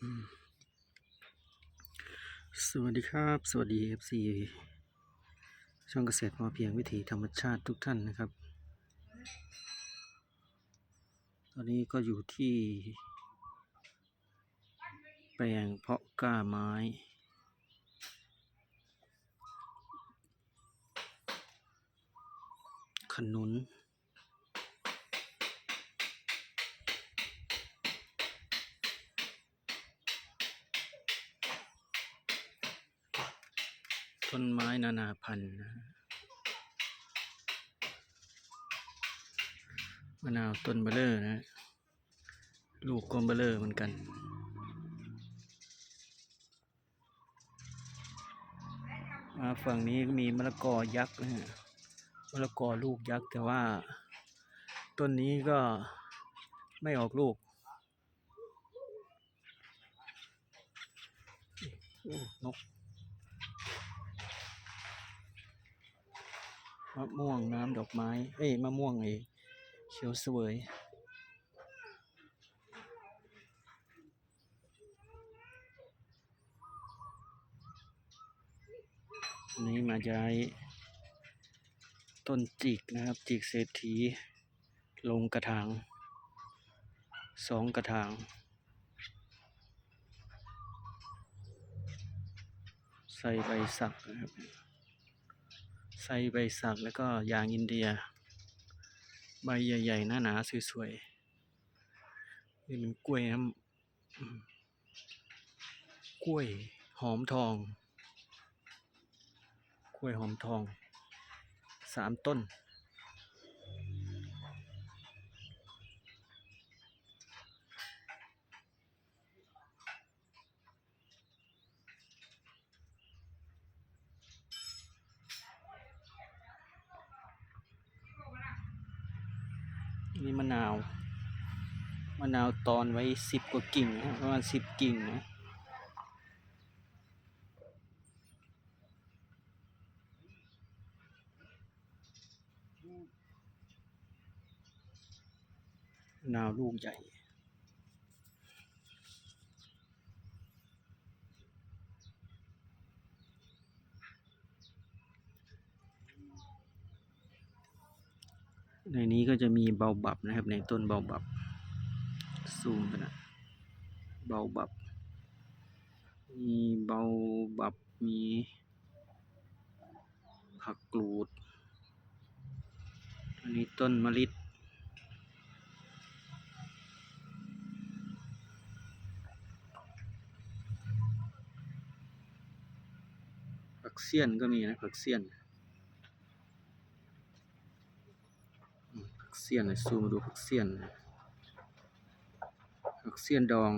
สวัสดีครับ สวัสดี FC ช่องเกษตรพอเพียงวิถีธรรมชาติทุกท่านนะครับ ตอนนี้ก็อยู่ที่ แปลงเพาะกล้าไม้ขนุน ต้นไม้นานาพันธุ์นะมะนาวต้นเบลเลอร์นะ ลูกก็เบลเลอร์เหมือนกัน มาฝั่งนี้มีมะละกอยักษ์นะมะละกอลูกยักษ์แต่ว่า ต้นนี้ก็ไม่ออกลูกนกะม่วงน้ำดอกไม้ เอ้ยมะม่วงไอเขียวเสวยนี้มาย้ายต้นจิกนะครับ จิกเศรษฐี ลงกระถางสองกระถางใส่ใบสักนะครับ ส่ใบสักแล้วก็ยางอินเดีย ใบใหญ่ๆ หนาๆ สวยๆ นี่มันกล้วยครับกล้วยหอมทอง กล้วยหอมทองสามต้น นี่มะนาว มะนาวตอนไว้สิบกว่ากิ่งนะประมาณสิบกิ่งนะมะนาวลูกใหญ่ ในนี้ก็จะมีเบาบับนะครับ ในต้นเบาบับซูมกันนะเบาบับ มีเบาบับมีผักกรูด อันนี้ต้นมะลิผักเสี้ยนก็มีนะผักเสี้ยน ผักเสี้ยนซูมมาดูผักเสี้ยนผักเสี้ยนดอง